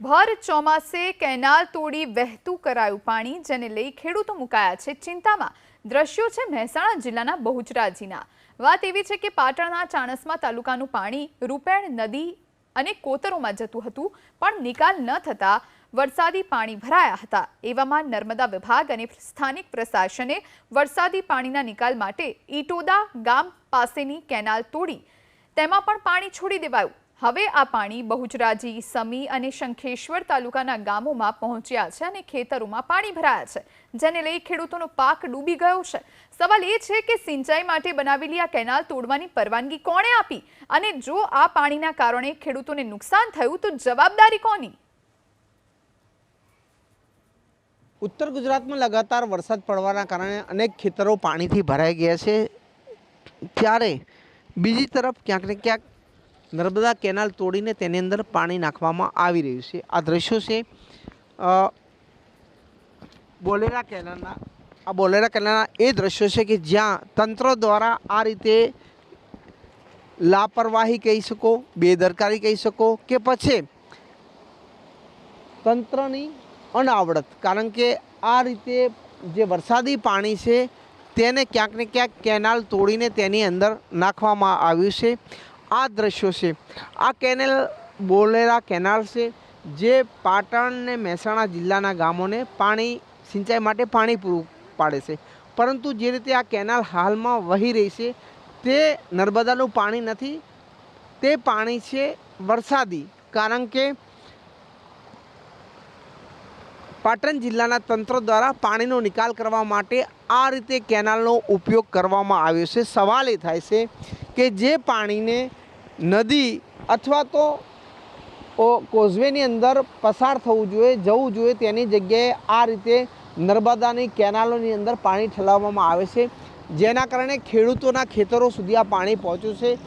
ભર ચોમાસે કેનાલ તોડી વહેતું કરાયું પાણી, જેને લઈ ખેડૂતો મુકાયા છે. ચિંતામાં દ્રશ્યો છે મહેસાણા જિલ્લાના બહુચરાજીના. વાત એવી છે કે પાટણના ચાણસ્મા તાલુકાનું પાણી રૂપેણ નદી અને કોતરોમાં જતું હતું, પણ નિકાલ ન થતા વરસાદી પાણી ભરાયા હતા. એવામાં નર્મદા વિભાગ અને સ્થાનિક પ્રશાસને વરસાદી પાણીના નિકાલ માટે ઈટોદા ગામ પાસેની કેનાલ તોડી. તેમાં પણ પાણી છોડી દેવાયું. હવે આ પાણી બહુચરાજી, સમી અને શંખેશ્વર તાલુકાના ગામોમાં પહોંચ્યા છે અને ખેતરોમાં પાણી ભરાયા છે, જેને લઈ ખેડૂતોનો પાક ડૂબી ગયો છે. સવાલ એ છે કે સિંચાઈ માટે બનાવેલી આ કેનાલ તોડવાની પરવાનગી કોણે આપી? અને જો આ પાણીના કારણે ખેડૂતોને નુકસાન થયું, તો જવાબદારી કોની? ઉત્તર ગુજરાતમાં લગાતાર વરસાદ પડવાના કારણે અનેક ખેતરો પાણીથી ભરાઈ ગયા છે. ત્યારે બીજી તરફ ક્યાંક ને ક્યાંક નર્મદા કેનાલ તોડીને તેની અંદર પાણી નાખવામાં આવી રહ્યું છે. આ દ્રશ્યો છે બોલેરા કેનાલના. આ બોલેરા કેનાલના એ દ્રશ્યો છે કે જ્યાં તંત્ર દ્વારા આ રીતે લાપરવાહી કહી શકો, બેદરકારી કહી શકો કે પછી તંત્રની અનાવડત. કારણ કે આ રીતે જે વરસાદી પાણી છે, તેને ક્યાંક ને ક્યાંક કેનાલ તોડીને તેની અંદર નાખવામાં આવ્યું છે. આ દ્રશ્યો છે. આ કેનેલ બોલેરા કેનાલ છે, જે પાટણ ને મહેસાણા જિલ્લાના ગામોને પાણી, સિંચાઈ માટે પાણી પૂરું પાડે છે. પરંતુ જે રીતે આ કેનાલ હાલમાં વહી રહી છે, તે નર્મદાનું પાણી નથી. તે પાણી છે વરસાદી, કારણ કે પાટણ જિલ્લાના તંત્ર દ્વારા પાણીનો નિકાલ કરવા માટે આ રીતે કેનાલનો ઉપયોગ કરવામાં આવ્યો છે. સવાલ એ થાય છે કે જે પાણીને નદી અથવા તો કોઝવેની અંદર પસાર થવું જોઈએ, જવું જોઈએ, તેની જગ્યાએ આ રીતે નર્મદાની કેનાલોની અંદર પાણી ઠલાવવામાં આવે છે. જેના કારણે ખેડૂતોના ખેતરો સુધી આ પાણી પહોંચ્યું છે.